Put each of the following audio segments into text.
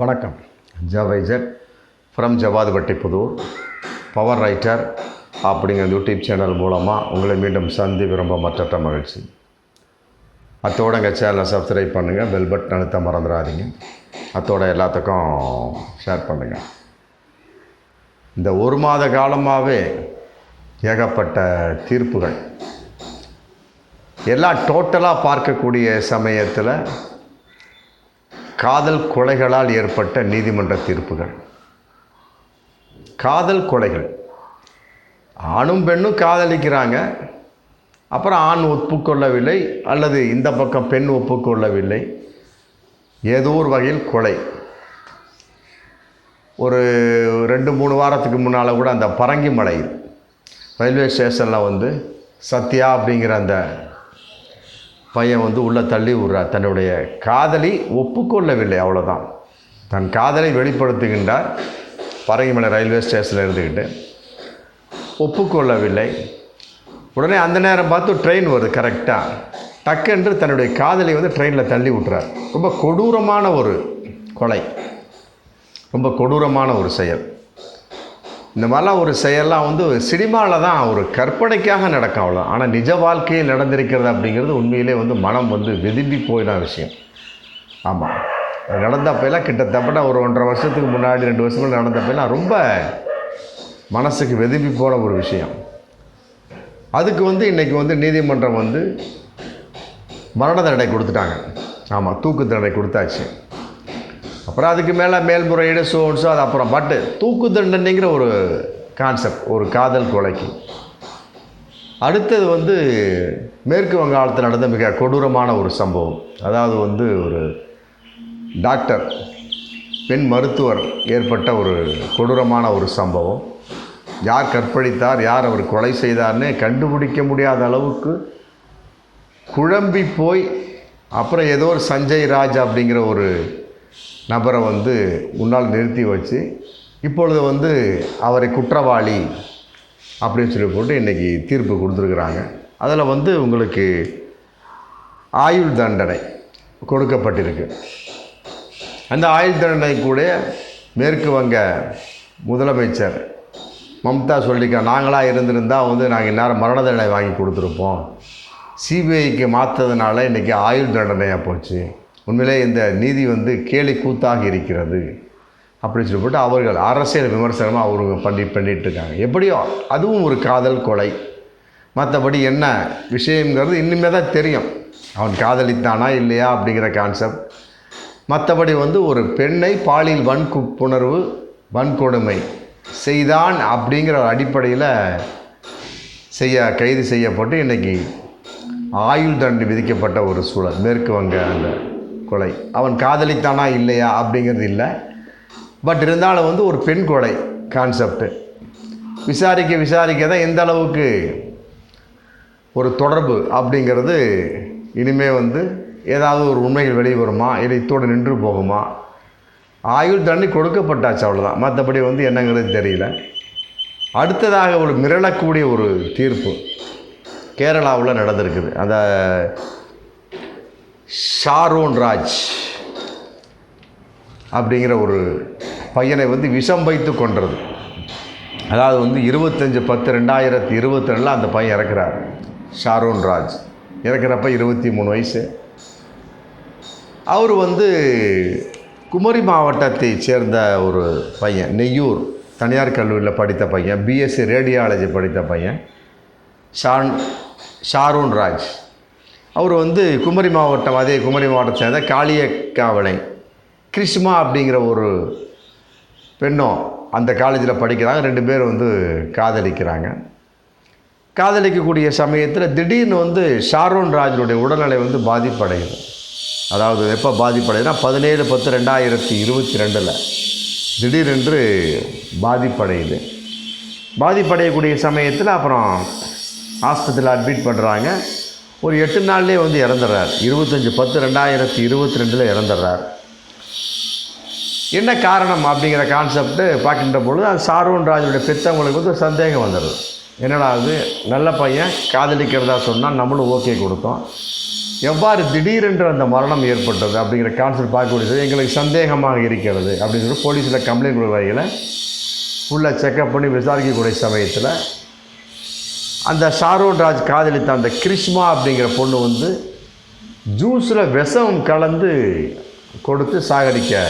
வணக்கம். ஜவைஜர் from Javadhupatti Puthur. Power writer அப்படிங்கிற YouTube channel மூலமாக உங்களை மீண்டும் சந்திப்பு ரொம்ப மற்ற மகிழ்ச்சி. அத்தோட எங்கள் சேனலை சப்ஸ்கிரைப் பண்ணுங்கள் பெல் பட்டன் அழுத்த மறந்துடாதீங்க. அத்தோட எல்லாத்துக்கும் ஷேர் பண்ணுங்கள் இந்த ஒரு மாத காலமாகவே ஏகப்பட்ட தீர்ப்புகள். எல்லாம் டோட்டலாக பார்க்கக்கூடிய சமயத்தில் காதல் கொலைகளால் ஏற்பட்ட நீதிமன்ற தீர்ப்புகள். காதல் கொலைகள். ஆணும் பெண்ணும் காதலிக்கிறாங்க. அப்புறம் ஆண் ஒப்புக்கொள்ளவில்லை அல்லது இந்த பக்கம் பெண் ஒப்புக்கொள்ளவில்லை. ஏதோ ஒரு வகையில் கொலை. ஒரு ரெண்டு மூணு வாரத்துக்கு முன்னால் கூட அந்த பரங்கிமலை ரயில்வே ஸ்டேஷனில் வந்து சத்யா அப்படிங்கிற அந்த பையன் வந்து உள்ளே தள்ளி விடுறார். தன்னுடைய காதலி ஒப்புக்கொள்ளவில்லை அவ்வளோதான் தன் காதலை வெளிப்படுத்துகின்றார் பரங்கிமலை ரயில்வே ஸ்டேஷனில் இருந்துக்கிட்டு ஒப்புக்கொள்ளவில்லை. உடனே அந்த நேரம் பார்த்து ட்ரெயின் வருது கரெக்டாக டக்குன்று தன்னுடைய காதலை வந்து ட்ரெயினில் தள்ளி விட்டுறார். ரொம்ப கொடூரமான ஒரு கொலை. ரொம்ப கொடூரமான ஒரு செயல். இந்த மாதிரிலாம் ஒரு செயல்லாம் வந்து சினிமாவில் தான் ஒரு கற்பனைக்காக நடக்கும் அவ்வளோ ஆனால் நிஜ வாழ்க்கையில் நடந்திருக்கிறது அப்படிங்கிறது உண்மையிலே வந்து மனம் வந்து வெதும்பி போயின விஷயம். ஆமாம் நடந்தப்பெல்லாம் கிட்டத்தட்ட ஒரு ஒன்றரை வருஷத்துக்கு முன்னாடி ரெண்டு வருஷம் நடந்தப்பெல்லாம் ரொம்ப மனசுக்கு வெதும்பி போன ஒரு விஷயம். அதுக்கு வந்து இன்றைக்கி வந்து நீதிமன்றம் வந்து மரண தண்டனை கொடுத்துட்டாங்க. ஆமாம் தூக்கு தண்டனை கொடுத்தாச்சு. அப்புறம் அதுக்கு மேலே மேல்முறையீடு சோன்ஸோ அது அப்புறம் பட்டு தூக்கு தண்டனைங்கிற ஒரு கான்செப்ட் ஒரு காதல் கொலைக்கு. அடுத்தது வந்து மேற்கு வங்காளத்தில் நடந்த மிக கொடூரமான ஒரு சம்பவம். அதாவது வந்து ஒரு டாக்டர் பெண் மருத்துவர் ஏற்பட்ட ஒரு கொடூரமான ஒரு சம்பவம். யார் கற்பழித்தார் யார் அவர் கொலை செய்தார்னு கண்டுபிடிக்க முடியாத அளவுக்கு குழம்பி போய் அப்புறம் ஏதோ ஒரு சஞ்சய் ராஜ் அப்படிங்கிற ஒரு நபரை வந்து முன்னால் நிறுத்தி வச்சு இப்பொழுது வந்து அவரை குற்றவாளி அப்படின்னு சொல்லி போட்டு இன்றைக்கி தீர்ப்பு கொடுத்துருக்குறாங்க. அதில் வந்து உங்களுக்கு ஆயுள் தண்டனை கொடுக்கப்பட்டிருக்கு. அந்த ஆயுள் தண்டனை கூட மேற்கு வங்க முதலமைச்சர் மம்தா சொல்லிக்கா நாங்களாக இருந்திருந்தால் வந்து நாங்கள் இந்நேரம் மரண தண்டனை வாங்கி கொடுத்துருப்போம். சிபிஐக்கு மாற்றதுனால இன்றைக்கி ஆயுள் தண்டனையாக போச்சு. உண்மையிலே இந்த நீதி வந்து கேலி கூத்தாக இருக்கிறது அப்படின்னு சொல்லி போட்டு அவர்கள் அரசியல் விமர்சனமாக அவங்க பண்ணி பண்ணிகிட்டு இருக்காங்க எப்படியோ அதுவும் ஒரு காதல் கொலை. மற்றபடி என்ன விஷயங்கிறது இன்னுமே தான் தெரியும். அவன் காதலித்தானா இல்லையா அப்படிங்கிற கான்செப்ட் மற்றபடி வந்து ஒரு பெண்ணை பாலியல் வன்குப்புணர்வு வன்கொடுமை செய்தான் அப்படிங்கிற அடிப்படையில் செய்ய கைது செய்யப்பட்டு இன்றைக்கி ஆயுள் தண்டனை விதிக்கப்பட்ட ஒரு சூழல். மேற்கு வங்க அந்த கொலை. அவன் காதலித்தானா இல்லையா அப்படிங்கிறது இல்லை. பட் இருந்தாலும் வந்து ஒரு பெண் கொலை கான்செப்டு விசாரிக்க விசாரிக்க தான் எந்த அளவுக்கு ஒரு தொடர்பு அப்படிங்கிறது இனிமேல் வந்து ஏதாவது ஒரு உண்மைகள் வெளியே வருமா? இல்லை இத்தோடு நின்று போகுமா? ஆயுள் தண்ணி கொடுக்கப்பட்டாச்சு அவ்வளோதான் மற்றபடி வந்து என்னங்கிறது தெரியல. அடுத்ததாக ஒரு மிரளக்கூடிய ஒரு தீர்ப்பு கேரளாவில் நடந்திருக்குது. அந்த ஷாரோன் ராஜ் அப்படிங்கிற ஒரு பையனை வந்து விஷம் வைத்து கொன்றது. அதாவது வந்து இருபத்தஞ்சி பத்து ரெண்டாயிரத்தி இருபத்தி ரெண்டில் அந்த பையன் இறக்குறார். ஷாரோன் ராஜ். இறக்குறப்ப இருபத்தி மூணு வயசு. அவர் வந்து குமரி மாவட்டத்தை சேர்ந்த ஒரு பையன் நெய்யூர் தனியார் கல்லூரியில் படித்த பையன் பிஎஸ்சி ரேடியாலஜி படித்த பையன் ஷான் ஷாரூன் ராஜ். அவர் வந்து குமரி மாவட்டம் அதே குமரி மாவட்டத்தை சேர்ந்த காளியக்காவளை கிருஷ்மா அப்படிங்கிற ஒரு பெண்ணும் அந்த காலேஜில் படிக்கிறாங்க. ரெண்டு பேரும் வந்து காதலிக்கிறாங்க. காதலிக்கக்கூடிய சமயத்தில் திடீர்னு வந்து ஷாரோன் ராஜனுடைய உடல்நிலை வந்து பாதிப்படையுது. அதாவது எப்போ பாதிப்படையுதுன்னா பதினேழு பத்து ரெண்டாயிரத்தி இருபத்தி ரெண்டில். திடீரென்று பாதிப்படையுது. பாதிப்படையக்கூடிய சமயத்தில் அப்புறம் ஆஸ்பத்திரியில் அட்மிட் பண்ணுறாங்க ஒரு எட்டு நாள்லேயே வந்து இறந்துடுறார் இருபத்தஞ்சி பத்து ரெண்டாயிரத்தி இருபத்தி ரெண்டில் இறந்துடுறார் என்ன காரணம் அப்படிங்கிற கான்செப்ட்டு பார்க்கின்ற பொழுது அது சாரோன் ராஜனுடைய பெற்றவங்களுக்கு வந்து சந்தேகம் வந்துடுது என்னடா அது? நல்ல பையன் காதலிக்கிறதா சொன்னால் நம்மளும் ஓகே கொடுத்தோம். எவ்வாறு திடீரென்று அந்த மரணம் ஏற்பட்டது அப்படிங்கிற கான்செப்ட் பார்க்கக்கூடியது எங்களுக்கு சந்தேகமாக இருக்கிறது அப்படின்னு சொல்லி போலீஸில் கம்ப்ளைண்ட் கொடுக்குற வகையில் ஃபுல்லாக செக்கப் பண்ணி விசாரிக்கக்கூடிய சமயத்தில் அந்த ஷாரோன் ராஜ் காதலித்த அந்த கிருஷ்மா அப்படிங்கிற பொண்ணு வந்து ஜூஸில் விஷம் கலந்து கொடுத்து சாகடிக்க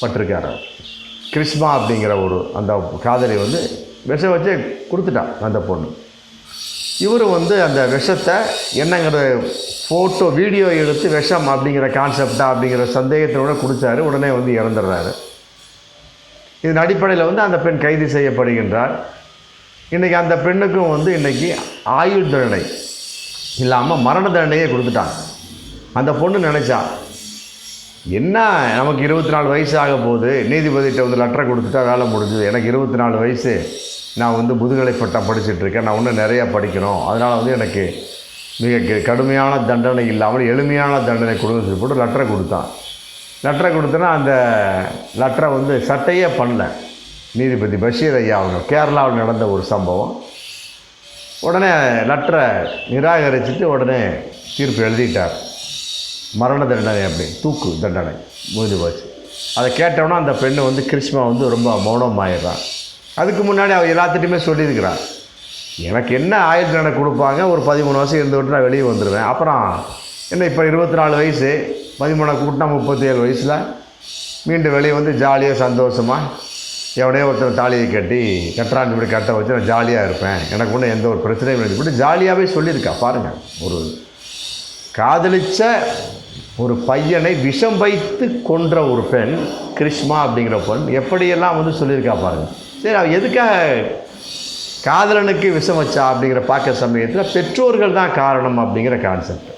பட்டிருக்கார் கிருஷ்மா அப்படிங்கிற ஒரு அந்த காதலி வந்து விஷம் வச்சு கொடுத்துட்டான் அந்த பொண்ணு. இவர் வந்து அந்த விஷத்தை என்னங்கிற ஃபோட்டோ வீடியோ எடுத்து விஷம் அப்படிங்கிற கான்செப்டா அப்படிங்கிற சந்தேகத்தோட கொடுத்தாரு உடனே வந்து இறந்துடுறாரு. இதன் அடிப்படையில் வந்து அந்த பெண் கைது செய்யப்படுகின்றார். இன்றைக்கி அந்த பெண்ணுக்கும் வந்து இன்றைக்கி ஆயுள் தண்டனை இல்லாமல் மரண தண்டனையே கொடுத்துட்டாங்க. அந்த பொண்ணு நினச்சா என்ன நமக்கு இருபத்தி நாலு வயசு ஆக போகுது நீதிபதிகிட்ட வந்து லெட்டரை கொடுத்துட்டா வேலை முடிஞ்சுது எனக்கு இருபத்தி நாலு வயசு நான் வந்து முதுகலை பட்டம் படிச்சுட்ருக்கேன் நான் இன்னும் நிறையா படிக்கணும். அதனால் வந்து எனக்கு மிக கடுமையான தண்டனை இல்லாமல் எளிமையான தண்டனை கொடுங்க சொல்லி போட்டு லெட்டரை கொடுத்தான் லெட்டரை கொடுத்தனா அந்த லெட்டரை வந்து சட்டையே பண்ணல. நீதிபதி பஷீர் ஐயா அவங்க கேரளாவில் நடந்த ஒரு சம்பவம். உடனே லெட்டரை நிராகரிச்சுட்டு உடனே தீர்ப்பு எழுதிட்டார். மரண தண்டனை அப்படி தூக்கு தண்டனை முடிஞ்சு போச்சு. அதை கேட்டோன்னா அந்த பெண்ணு வந்து கிருஷ்மா வந்து ரொம்ப மௌனமாயிடுறான். அதுக்கு முன்னாடி அவள் எல்லாத்திட்டையுமே சொல்லியிருக்கிறான். எனக்கு என்ன ஆயுள் தண்டனை கொடுப்பாங்க? ஒரு பதிமூணு வருஷம் இருந்து விட்டு நான் வெளியே வந்துடுவேன் அப்புறம் என்ன இப்போ இருபத்தி நாலு வயசு? பதிமூணு கூட்டினா முப்பத்தி ஏழு வயசில்? மீண்டும் வெளியே வந்து ஜாலியாக சந்தோஷமாக எவனையோ ஒருத்தர் தாலியை கட்டி கட்டுறான் இப்படி கட்ட வச்சு நான் ஜாலியாக இருப்பேன். எனக்கு ஒன்றும் எந்த ஒரு பிரச்சனையும் இல்லை இப்படி ஜாலியாகவே சொல்லியிருக்கா. பாருங்கள் ஒரு காதலிச்ச ஒரு பையனை விஷம் வைத்து கொன்ற ஒரு பெண் கிருஷ்மா அப்படிங்கிற பெண் எப்படியெல்லாம் வந்து சொல்லியிருக்கா பாருங்கள் சரி அவள் எதுக்காக காதலனுக்கு விஷம் வச்சா அப்படிங்கிற பார்க்க சமயத்தில் பெற்றோர்கள் தான் காரணம் அப்படிங்கிற கான்செப்ட்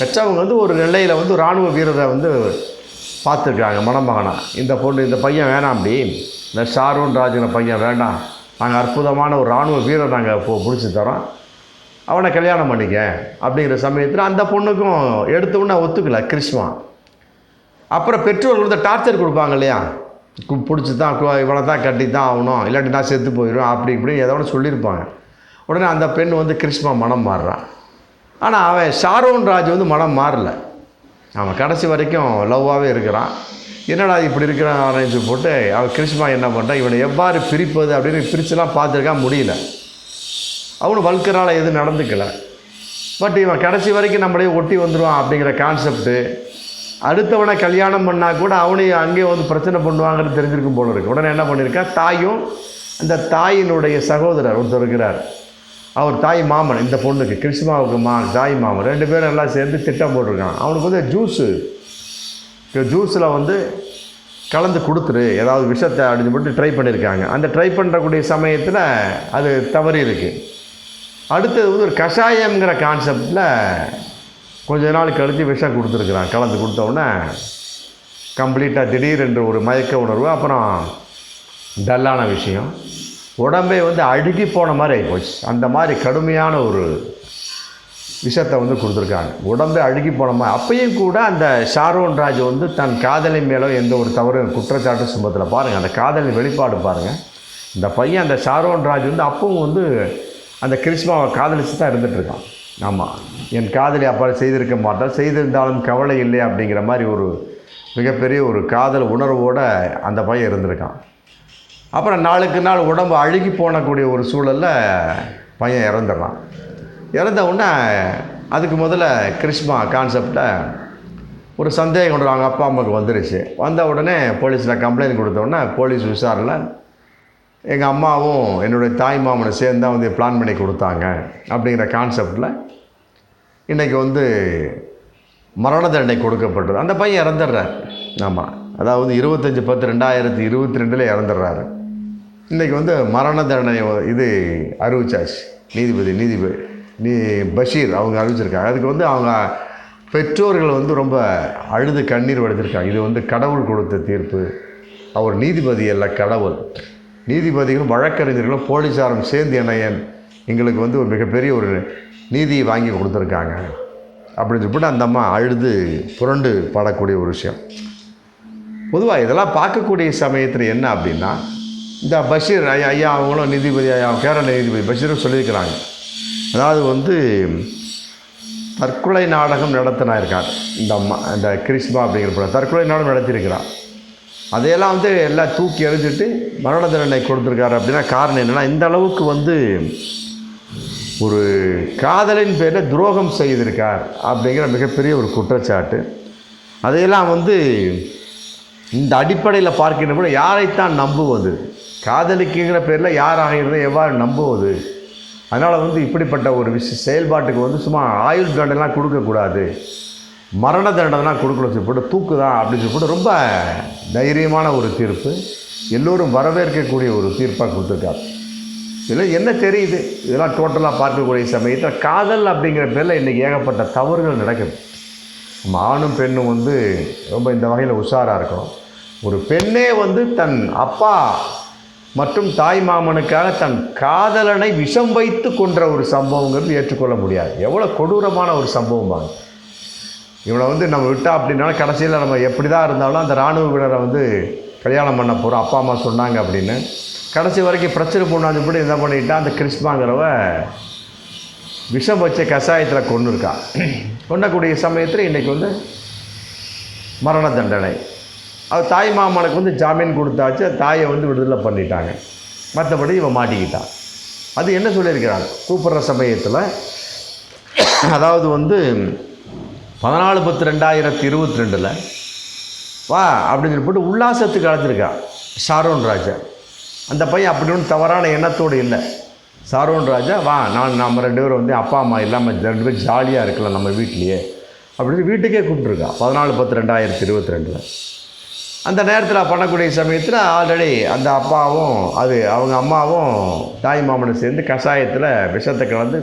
பெற்றவங்க வந்து ஒரு நிலையில் வந்து இராணுவ வீரரை வந்து பார்த்துருக்காங்க மணமகனாக இந்த பொண்ணு இந்த பையன் வேணாம் அப்படி இந்த ஷாரூன் ராஜின பையன் வேண்டாம். நாங்கள் அற்புதமான ஒரு இராணுவ வீரர் நாங்கள் இப்போ பிடிச்சி தரோம். அவனை கல்யாணம் பண்ணிக்க. அப்படிங்கிற சமயத்தில் அந்த பொண்ணுக்கும் எடுத்தவுடனே ஒத்துக்கல கிறிஸ்மா அப்புறம் பெற்றோர்கள் வந்து டார்ச்சர் கொடுப்பாங்க இல்லையா? கு- பிடிச்சி தான் கு- இவனை தான் கட்டி தான் ஆகணும். இல்லாட்டி நான் செத்து போயிடும் அப்படி இப்படி ஏதோ ஒன்று சொல்லியிருப்பாங்க. உடனே அந்த பெண் வந்து கிறிஸ்மா மனம் மாறுறான் ஆனால் அவன் ஷாரோன் ராஜ் வந்து மனம் மாறல. அவன் கடைசி வரைக்கும் லவ்வாகவே இருக்கிறான். என்னடா இப்படி இருக்கிறான் சொல்லி போட்டு அவன் கிருஷ்ணா என்ன பண்ணுறான் இவனை எவ்வாறு பிரிப்பது அப்படின்னு பிரிச்சுலாம் பார்த்துருக்கா முடியல. அவனு வல்கரால் எதுவும் நடந்துக்கல. பட் இவன் கடைசி வரைக்கும் நம்மளே ஒட்டி வந்துடுவான் அப்படிங்கிற கான்செப்ட்டு அடுத்தவனை கல்யாணம் பண்ணால் கூட அவனையும் அங்கேயே வந்து பிரச்சனை பண்ணுவாங்கன்னு தெரிஞ்சிருக்கும் போல இருக்கு. உடனே என்ன பண்ணியிருக்கா தாயும் அந்த தாயினுடைய சகோதரர் ஒருத்தர் இருக்கிறார். அவர் தாய் மாமன் இந்த பொண்ணுக்கு கிருஷ்ணாவுக்கு மா தாய் மாமன். ரெண்டு பேரும் எல்லாம் சேர்ந்து திட்டம் போட்டிருக்கான் அவனுக்கு வந்து ஜூஸு ஜூஸில் வந்து கலந்து கொடுத்துரு. ஏதாவது விஷத்தை அப்படின்னு போட்டு ட்ரை பண்ணியிருக்காங்க அந்த ட்ரை பண்ணுறக்கூடிய சமயத்தில் அது தவறி இருக்குது அடுத்தது வந்து ஒரு கஷாயம்ங்கிற கான்செப்டில் கொஞ்ச நாள் கழித்து விஷம் கொடுத்துருக்குறான். கலந்து கொடுத்த கம்ப்ளீட்டாக திடீரென்று ஒரு மயக்க உணர்வு அப்புறம் டல்லான விஷயம். உடம்பே வந்து அழுகி போன மாதிரி ஆகிப்போச்சு அந்த மாதிரி கடுமையான ஒரு விஷத்தை வந்து கொடுத்துருக்காங்க. உடம்பே அழுகி போனோமா அப்பையும் கூட அந்த ஷாரோன் ராஜ் வந்து தன் காதலி மேலோ எந்த ஒரு தவறு குற்றச்சாட்டு சுமத்தில். பாருங்கள் அந்த காதலின் வெளிப்பாடு பாருங்கள் இந்த பையன் அந்த ஷாரோன் ராஜ் வந்து அப்பவும் வந்து அந்த கிருஷ்மாவை காதலிச்சு தான் இருந்துகிட்ருக்கான் ஆமாம் என் காதலி அப்பா செய்திருக்க மாட்டான் செய்திருந்தாலும் கவலை இல்லை அப்படிங்கிற மாதிரி ஒரு மிகப்பெரிய ஒரு காதல் உணர்வோடு அந்த பையன் இருந்திருக்கான். அப்புறம் நாளுக்கு நாள் உடம்பு அழுகி போனக்கூடிய ஒரு சூழலில் பையன் இறந்துடுறான். இறந்த உடனே அதுக்கு முதல்ல கிருஷ்மா கான்செப்டில் ஒரு சந்தேகம் கொண்டு அவங்க அப்பா அம்மாவுக்கு வந்துருச்சு. வந்த உடனே போலீஸில் கம்ப்ளைண்ட் கொடுத்த போலீஸ் விசாரணை எங்கள் அம்மாவும் என்னுடைய தாய் மாமனை சேர்ந்து தான் வந்து பிளான் பண்ணி கொடுத்தாங்க அப்படிங்கிற கான்செப்டில் இன்றைக்கி வந்து மரண தண்டனை கொடுக்கப்பட்டது. அந்த பையன் இறந்துடுறார். ஆமாம் அதாவது இருபத்தஞ்சி பத்து ரெண்டாயிரத்தி இருபத்தி ரெண்டில் இறந்துடுறாரு. இன்றைக்கி வந்து மரண தண்டனை இது அறிவிச்சாச்சு. நீதிபதி நீதிபதி. நீ பஷீர் அவங்க அறிவிச்சிருக்காங்க. அதுக்கு வந்து அவங்க பெற்றோர்கள் வந்து ரொம்ப அழுது கண்ணீர் வடிச்சிருக்காங்க இது வந்து கடவுள் கொடுத்த தீர்ப்பு. அவர் நீதிபதி அல்ல கடவுள். நீதிபதிகளும் வழக்கறிஞர்களும் போலீஸாரும் சேர்ந்து என்ன என் எங்களுக்கு வந்து ஒரு மிகப்பெரிய ஒரு நீதியை வாங்கி கொடுத்துருக்காங்க. அப்படின்னு சொல்லிட்டு அந்த அம்மா அழுது புரண்டு பாடக்கூடிய ஒரு விஷயம். பொதுவாக இதெல்லாம் பார்க்கக்கூடிய சமயத்தில் என்ன அப்படின்னா இந்த பஷீர் ஐயா ஐயா அவங்களும் நீதிபதி ஐயா கேரள நீதிபதி பஷீரும் சொல்லியிருக்கிறாங்க. அதாவது வந்து தற்கொலை நாடகம் நடத்தினா இருக்கார் இந்த அம்மா இந்த கிருஷ்ணா அப்படிங்கிற படம் தற்கொலை நாடகம் நடத்தியிருக்கிறார். அதையெல்லாம் வந்து எல்லாம் தூக்கி எறிஞ்சிட்டு மரண தண்டனை கொடுத்துருக்காரு அப்படின்னா காரணம் என்னென்னா இந்த அளவுக்கு வந்து ஒரு காதலின் பேரில் துரோகம் செய்திருக்கார் அப்படிங்கிற மிகப்பெரிய ஒரு குற்றச்சாட்டு. அதையெல்லாம் வந்து இந்த அடிப்படையில் பார்க்கின்ற கூட யாரைத்தான் நம்புவது? காதலிக்குங்கிற பேரில் யாராக இருந்தால் எவ்வாறு நம்புவது? அதனால் வந்து இப்படிப்பட்ட ஒரு விஷய செயல்பாட்டுக்கு வந்து சும்மா ஆயுள் தண்டனைலாம் கொடுக்கக்கூடாது மரண தண்டனைலாம் கொடுக்கணும் சொல்லி போட்டு தூக்கு தான் அப்படின்னு சொல்லி போட்டு ரொம்ப தைரியமான ஒரு தீர்ப்பு. எல்லோரும் வரவேற்கக்கூடிய ஒரு தீர்ப்பாக கொடுத்துருக்காரு. இதில் என்ன தெரியுது? இதெல்லாம் டோட்டலாக பார்க்கக்கூடிய சமயத்தில் காதல் அப்படிங்கிற பேரில் இன்றைக்கி ஏகப்பட்ட தவறுகள் நடக்குது. நம்ம ஆணும் பெண்ணும் வந்து ரொம்ப இந்த வகையில் உஷாராக இருக்கணும். ஒரு பெண்ணே வந்து தன் அப்பா மற்றும் தாய் மாமனுக்காக தன் காதலனை விஷம் வைத்து கொன்ற ஒரு சம்பவங்கிறது ஏற்றுக்கொள்ள முடியாது. எவ்வளோ கொடூரமான ஒரு சம்பவம் பாங்க இவனை வந்து நம்ம விட்டா அப்படின்னாலும் கடைசியில் நம்ம எப்படி தான் இருந்தாலும் அந்த இராணுவ வீரரை வந்து கல்யாணம் பண்ண போகிறோம் அப்பா அம்மா சொன்னாங்க அப்படின்னு. கடைசி வரைக்கும் பிரச்சனை பொண்ணாஞ்சபடி என்ன பண்ணிட்டா அந்த கிறிஸ்மாங்கிறவ விஷம் வச்ச கஷாயத்தில் கொண்டு இருக்கா கொண்டக்கூடிய சமயத்தில் இன்றைக்கி வந்து மரண தண்டனை. அது தாய் மாமனுக்கு வந்து ஜாமீன் கொடுத்தாச்சு தாயை வந்து விடுதலை பண்ணிட்டாங்க. மற்றபடி இவன் மாட்டிக்கிட்டான் அது என்ன சொல்லியிருக்கிறாங்க? கூப்பிட்ற சமயத்தில் அதாவது வந்து பதினாலு பத்து ரெண்டாயிரத்தி இருபத்தி ரெண்டில் வா அப்படின்னு சொல்லிட்டு உல்லாசத்துக்கு அழைச்சிருக்கா. ஷாரோன் ராஜா. அந்த பையன் அப்படி ஒன்றும் தவறான எண்ணத்தோடு இல்லை. சாரோன் ராஜா வா நான் நம்ம ரெண்டு பேரும் வந்து அப்பா அம்மா இல்லாமல் ரெண்டு பேரும் ஜாலியாக இருக்கலாம் நம்ம வீட்லேயே. அப்படின்னு வீட்டுக்கே கூப்பிட்ருக்கா பதினாலு பத்து ரெண்டாயிரத்தி இருபத்தி ரெண்டில் அந்த நேரத்தில் பண்ணக்கூடிய சமயத்தில் ஆல்ரெடி அந்த அப்பாவும் அது அவங்க அம்மாவும் தாய் மாமனும் சேர்ந்து கஷாயத்தில் விஷத்தை கலந்து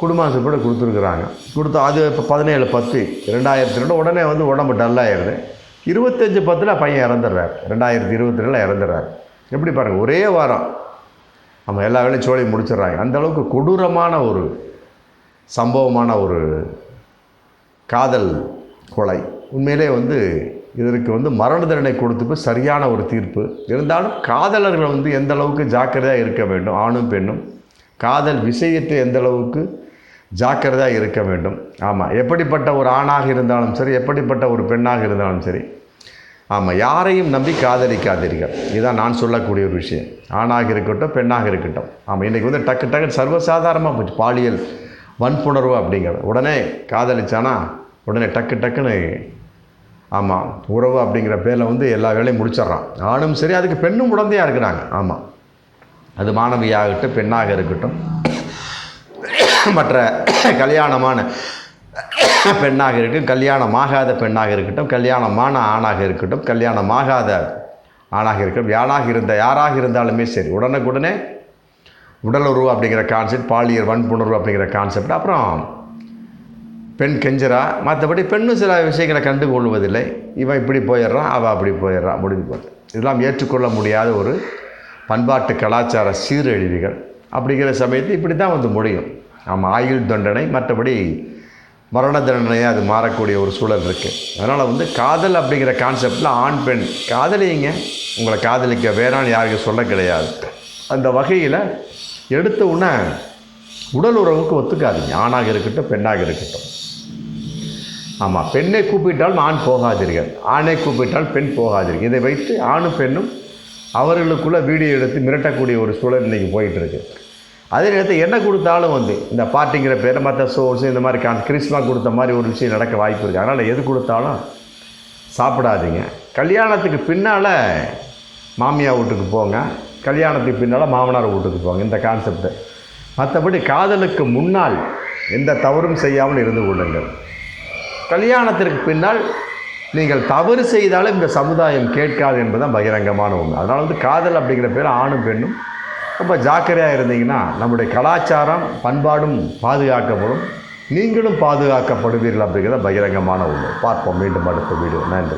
குடும்பம் கூட கொடுத்துருக்குறாங்க. கொடுத்தா அது இப்போ பதினேழு பத்து ரெண்டாயிரத்தி ரெண்டு உடனே வந்து உடம்பு டல்லாகிடுது இருபத்தஞ்சி பத்தில் பையன் இறந்துடுறார். ரெண்டாயிரத்தி இருபத்தி ரெண்டில் இறந்துடுறார். எப்படி பாருங்கள் ஒரே வாரம் நம்ம எல்லா வேலையும் சோழி முடிச்சிடுறாங்க. அந்த அளவுக்கு கொடூரமான ஒரு சம்பவமான ஒரு காதல் கொலை. உண்மையிலே வந்து இதற்கு வந்து மரண தண்டனை கொடுத்துப்பு சரியான ஒரு தீர்ப்பு. இருந்தாலும் காதலர்கள் வந்து எந்த அளவுக்கு ஜாக்கிரதையாக இருக்க வேண்டும்? ஆணும் பெண்ணும். காதல் விஷயத்தை எந்த அளவுக்கு ஜாக்கிரதையாக இருக்க வேண்டும்? ஆமாம் எப்படிப்பட்ட ஒரு ஆணாக இருந்தாலும் சரி எப்படிப்பட்ட ஒரு பெண்ணாக இருந்தாலும் சரி. ஆமாம் யாரையும் நம்பி காதலிக்காதீர்கள். இதுதான் நான் சொல்லக்கூடிய ஒரு விஷயம். ஆணாக இருக்கட்டும் பெண்ணாக இருக்கட்டும். ஆமாம் இன்றைக்கி வந்து டக்கு டக்கு சர்வசாதாரணமாக போச்சு. பாலியல் வன்புணர்வு அப்படிங்கிறது உடனே காதலிச்சானா உடனே டக்கு டக்குன்னு ஆமாம் உறவு அப்படிங்கிற பேரில் வந்து எல்லா வேலையும் முடிச்சிட்றான். ஆணும் சரி அதுக்கு பெண்ணும் உடந்தையாக இருக்கிறாங்க. ஆமாம் அது மாணவியாகட்டும் பெண்ணாக இருக்கட்டும். மற்ற கல்யாணமான பெண்ணாக இருக்கட்டும் கல்யாணமாகாத பெண்ணாக இருக்கட்டும் கல்யாணமான ஆணாக இருக்கட்டும் கல்யாணமாகாத ஆணாக இருக்கட்டும் யாராக இருந்த யாராக இருந்தாலுமே சரி உடனுக்குடனே உடலுறவு அப்படிங்கிற கான்செப்ட் பாலியல் வன்புணர்வு அப்படிங்கிற கான்செப்ட் அப்புறம் பெண் கெஞ்சரா மற்றபடி பெண்ணும் சில விஷயங்களை கண்டு கொள்வதில்லை. இவன் இப்படி போயிடுறான் அவள் அப்படி போயிடுறான் முடிஞ்சு போகுது இதெல்லாம் ஏற்றுக்கொள்ள முடியாத ஒரு பண்பாட்டு கலாச்சார சீரழிவுகள். அப்படிங்கிற சமயத்தில் இப்படி தான் வந்து முடியும். ஆமாம் ஆயுள் தண்டனை மற்றபடி மரண தண்டனையாக அது மாறக்கூடிய ஒரு சூழல் இருக்குது அதனால் வந்து காதல் அப்படிங்கிற கான்செப்டில் ஆண் பெண் காதலிங்க உங்களை காதலிக்க வேறான்னு யாருக்கும் சொல்ல கிடையாது. அந்த வகையில் எடுத்த உடனே உடல் உறவுக்கு ஒத்துக்காதீங்க. ஆணாக இருக்கட்டும் பெண்ணாக இருக்கட்டும். ஆமாம் பெண்ணை கூப்பிட்டால் ஆண் போகாதீர்கள் ஆணை கூப்பிட்டால் பெண் போகாதீர்கள் இதை வைத்து ஆணும் பெண்ணும் அவர்களுக்குள்ள வீடியோ எடுத்து மிரட்டக்கூடிய ஒரு சூழல் இன்றைக்கி போயிட்டுருக்கு. அதே நேரத்தில் என்ன கொடுத்தாலும் வந்து இந்த பார்ட்டிங்கிற பேர் மற்ற சோர்ஸ் இந்த மாதிரி கான் கிறிஸ்மா கொடுத்த மாதிரி ஒரு விஷயம் நடக்க வாய்ப்பு இருக்குது அதனால் எது கொடுத்தாலும் சாப்பிடாதீங்க. கல்யாணத்துக்கு பின்னால் மாமியார் வீட்டுக்கு போங்க. கல்யாணத்துக்கு பின்னால் மாமனார் வீட்டுக்கு போங்க. இந்த கான்செப்ட்டு மற்றபடி காதலுக்கு முன்னால் எந்த தவறும் செய்யாமல் இருந்து கொள்ளுங்கள். கல்யாணத்திற்கு பின்னால் நீங்கள் தவறு செய்தாலும் இந்த சமுதாயம் கேட்காது என்பதுதான் பகிரங்கமான உண்மை. அதனால் வந்து காதல் அப்படிங்கிற பேர் ஆணும் பெண்ணும் ரொம்ப ஜாக்கிரதையாக இருந்தீங்கன்னா நம்முடைய கலாச்சாரம் பண்பாடும் பாதுகாக்கப்படும். நீங்களும் பாதுகாக்கப்படுவீர்கள் அப்படிங்கிறத பகிரங்கமான உண்மை. பார்ப்போம். மீண்டும் அடுத்த வீடியோ நன்றி.